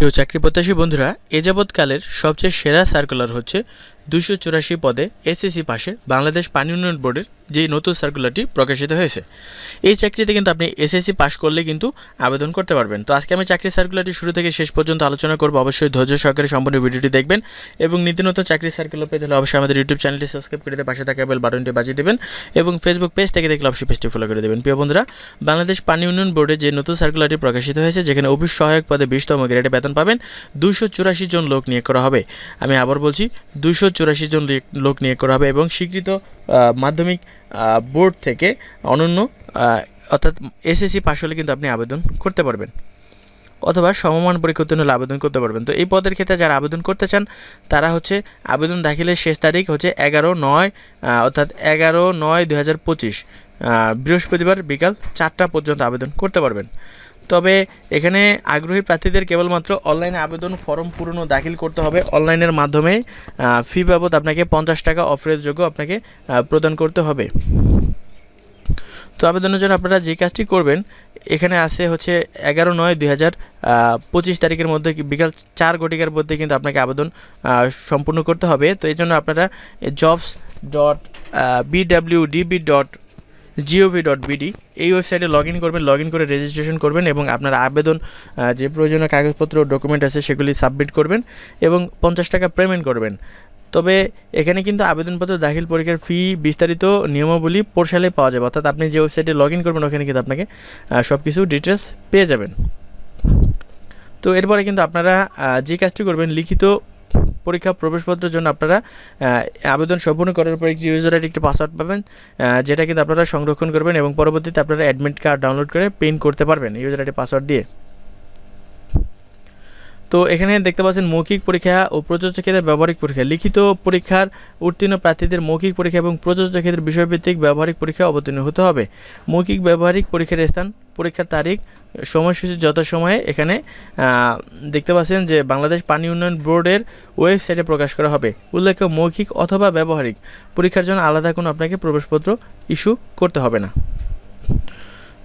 প্রিয় চাকরি প্রত্যাশী বন্ধুরা, এ যাবৎকালের সবচেয়ে সেরা সার্কুলার হচ্ছে দুশো চুরাশি পদে এসএসসি পাশে বাংলাদেশ পানি উন্নয়ন বোর্ডের যে নতুন সার্কুলারটি প্রকাশিত হয়েছে। এই চাকরিতে কিন্তু আপনি এসএসসি পাশ করলে কিন্তু আবেদন করতে পারবেন। তো আজকে আমি চাকরি সার্কুলারটি শুরু থেকে শেষ পর্যন্ত আলোচনা করব। অবশ্যই ধৈর্য সহকারে সম্পূর্ণ ভিডিওটি দেখবেন এবং নীতি নতুন চাকরি সার্কুলার পেতে হলে অবশ্যই আমাদের ইউটিউব চ্যানেলটি সাবস্ক্রাইব করে পাশে থাকা বেল বাটনটি বাজিয়ে দেবেন এবং ফেসবুক পেজ থেকে দেখলে অবশ্যই পেজটি ফলো করে দেবেন। প্রিয় বন্ধুরা, বাংলাদেশ পানি উন্নয়ন বোর্ডে যে নতুন সার্কুলারটি প্রকাশিত হয়েছে, যেখানে অফিস সহায়ক পদে বিশতম গ্রেডে বেতন পাবেন দুশো চুরাশি জন লোক নিয়োগ করা হবে। আমি আবার বলছি দুশো চুরাশি জন লোক নিয়োগ করা হবে এবং স্বীকৃত মাধ্যমিক বোর্ড থেকে অনন্য অর্থাৎ এসএসসি পাশ হলে কিন্তু আপনি আবেদন করতে পারবেন। অথবা সমমান পরীক্ষা উত্তীর্ণ হলে আবেদন করতে পারবেন। তো এই পদের ক্ষেত্রে যারা আবেদন করতে চান, তারা হচ্ছে আবেদন দাখিলের শেষ তারিখ হচ্ছে এগারো নয় অর্থাৎ এগারো নয় দু বৃহস্পতিবার বিকাল চারটা পর্যন্ত আবেদন করতে পারবেন। তবে এখানে আগ্রহী প্রার্থীদের কেবলমাত্র অনলাইনে আবেদন ফর্ম পূরণ দাখিল করতে হবে। অনলাইনের মাধ্যমে ফি বাবদ আপনাকে পঞ্চাশ টাকা অফারের যোগ্য আপনাকে প্রদান করতে হবে। তো আবেদনের জন্য আপনারা যে কাজটি করবেন, এখানে আছে হচ্ছে এগারো নয় দুই হাজার পঁচিশ তারিখের মধ্যে বিকাল চার ঘটিকার মধ্যে কিন্তু আপনাকে আবেদন সম্পূর্ণ করতে হবে। তো এই জন্য আপনারা jobs dot B W D B dot G O V dot B D এই ওয়েবসাইটে লগ ইন করবেন লগ ইন করে রেজিস্ট্রেশন করবেন এবং আপনার আবেদন যে প্রয়োজনীয় কাগজপত্র ডকুমেন্ট আছে সেগুলি সাবমিট করবেন এবং পঞ্চাশ টাকা পেমেন্ট করবেন। তবে এখানে কিন্তু আবেদনপত্র দাখিল পরীক্ষার ফি বিস্তারিত নিয়মাবলী পোর্টালে পাওয়া যাবে। অর্থাৎ আপনি যে ওয়েবসাইটে লগ ইন করবেন, ওখানে কিন্তু আপনাকে সব কিছু ডিটেলস পেয়ে যাবেন। তো এরপরে কিন্তু আপনারা যে কাজটি করবেন, লিখিত পরীক্ষা প্রবেশপত্রের জন্য আপনারা আবেদন সম্পূর্ণ করার পর একটি ইউজার আইডি একটি পাসওয়ার্ড পাবেন যেটা কিন্তু আপনারা সংরক্ষণ করবেন এবং পরবর্তীতে আপনারা অ্যাডমিট কার্ড ডাউনলোড করে প্রিন্ট করতে পারবেন ইউজার আইডি পাসওয়ার্ড দিয়ে। তো এখানে দেখতে পাচ্ছেন মৌখিক পরীক্ষা ও প্রযোজ্য ক্ষেত্রে ব্যবহারিক পরীক্ষা। লিখিত পরীক্ষার উত্তীর্ণ প্রার্থীদের মৌখিক পরীক্ষা এবং প্রযোজ্য ক্ষেত্রে বিষয়ভিত্তিক ব্যবহারিক পরীক্ষা অবতীর্ণ হতে হবে। মৌখিক ব্যবহারিক পরীক্ষার স্থান পরীক্ষার তারিখ, সময়সূচি যত সময়ে এখানে দেখতে পাচ্ছেন যে বাংলাদেশ পানি উন্নয়ন বোর্ডের ওয়েবসাইটে প্রকাশ করা হবে। উল্লেখ্য, মৌখিক অথবা ব্যবহারিক পরীক্ষার জন্য আলাদা কোনো আপনাকে প্রবেশপত্র ইস্যু করতে হবে না।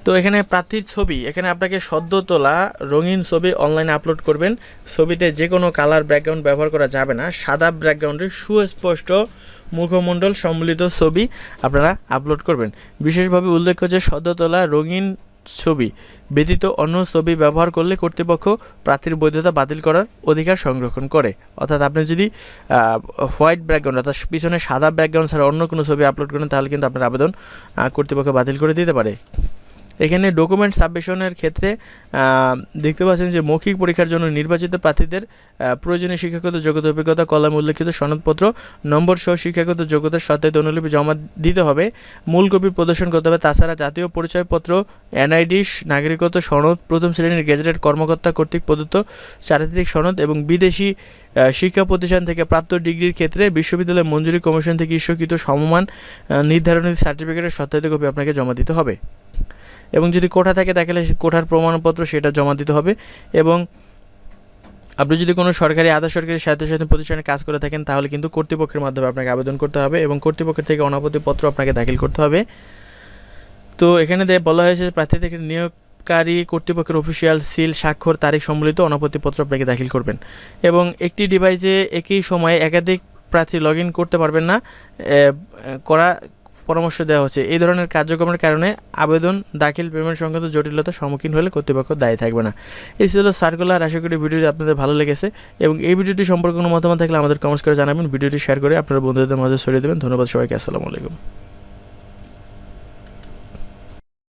তো এখানে প্রার্থীর ছবি, এখানে আপনাকে সদ্য তোলা রঙিন ছবি অনলাইনে আপলোড করবেন। ছবিতে যে কোনো কালার ব্যাকগ্রাউন্ড ব্যবহার করা যাবে না। সাদা ব্যাকগ্রাউন্ডে সুস্পষ্ট মুখমণ্ডল সম্মিলিত ছবি আপনারা আপলোড করবেন। বিশেষভাবে উল্লেখ্য যে সদ্য তোলা রঙিন ছবি। ব্যতীত অন্য ছবি ব্যবহার করলে কর্তৃপক্ষ প্রার্থীর বৈধতা বাতিল করার অধিকার সংরক্ষণ করে। অর্থাৎ আপনি যদি হোয়াইট ব্যাকগ্রাউন্ড অর্থাৎ পিছনে সাদা ব্যাকগ্রাউন্ড ছাড়া অন্য কোনো ছবি আপলোড করেন, তাহলে কিন্তু আপনার আবেদন কর্তৃপক্ষ বাতিল করে দিতে পারে। এখানে ডকুমেন্ট সাবমিশনের ক্ষেত্রে দেখতে পাচ্ছেন যে মৌখিক পরীক্ষার জন্য নির্বাচিত প্রার্থীদের প্রয়োজনীয় শিক্ষাগত যোগ্যতা অভিজ্ঞতা, কলমে উল্লেখিত সনদপত্র, নম্বর সহ শিক্ষাগত যোগ্যতার সত্যায়িত অনুলিপি জমা দিতে হবে। মূল কপি প্রদর্শন করতে হবে। তাছাড়া জাতীয় পরিচয়পত্র এনআইডি নাগরিকত্ব সনদ, প্রথম শ্রেণির গেজেটেড কর্মকর্তা কর্তৃক প্রদত্ত চারিত্রিক সনদ এবং বিদেশি শিক্ষা প্রতিষ্ঠান থেকে প্রাপ্ত ডিগ্রির ক্ষেত্রে বিশ্ববিদ্যালয় মঞ্জুরি কমিশন থেকে ইস্যুকৃত সমমান নির্ধারণী সার্টিফিকেটের সত্যায়িত কপি আপনাকে জমা দিতে হবে। এবং যদি কোঠা থাকে, তাহলে কোঠার প্রমাণপত্র সেটা জমা দিতে হবে এবং আপনি যদি কোনো সরকারি আধা সরকারি স্বায়ত্তশাসিত প্রতিষ্ঠানে কাজ করে থাকেন, তাহলে কিন্তু কর্তৃপক্ষের মাধ্যমে আপনাকে আবেদন করতে হবে এবং কর্তৃপক্ষের থেকে অনাপত্তিপত্র আপনাকে দাখিল করতে হবে। তো এখানে বলা হয়েছে প্রার্থী থেকে নিয়োগকারী কর্তৃপক্ষের অফিসিয়াল সিল, স্বাক্ষর, তারিখ সম্বলিত অনাপত্তিপত্র আপনাকে দাখিল করবেন এবং একটি ডিভাইসে একই সময়ে একাধিক প্রার্থী লগ ইন করতে পারবেন না করা পরামর্শ দেওয়া হচ্ছে। এই ধরনের কার্যক্রমের কারণে আবেদন, দাখিল, পেমেন্ট সংক্রান্ত জটিলতা সম্মুখীন হলে কর্তৃপক্ষ দায়ী থাকবে না। এই ছিল সার্কুলার। আশা করি ভিডিওটি আপনাদের ভালো লেগেছে এবং এই ভিডিওটি সম্পর্কে কোনো মতামত থাকলে আমাদের কমেন্টস করে জানাবেন। ভিডিওটি শেয়ার করে আপনার বন্ধুদের মাঝে ছড়িয়ে দেবেন। ধন্যবাদ সবাইকে। আসসালামু আলাইকুম।